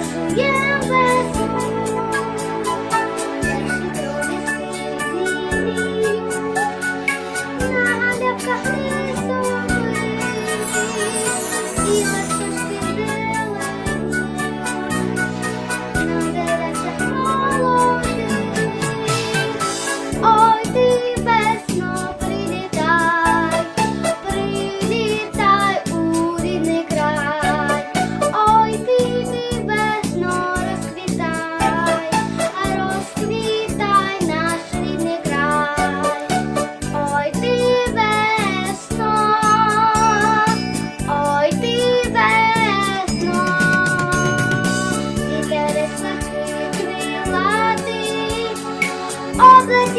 是因为。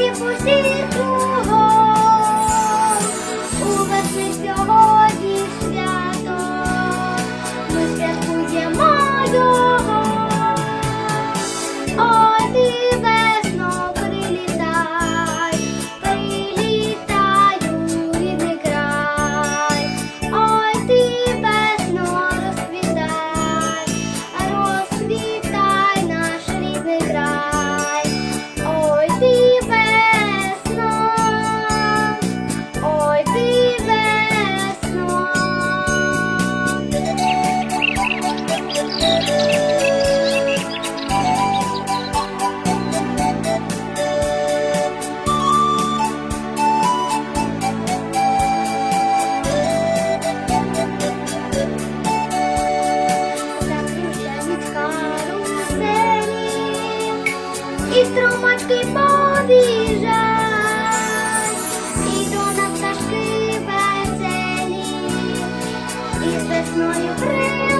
幸福，幸福。струмочки побіжать, і до нас пташки веселі, і з весною прийде.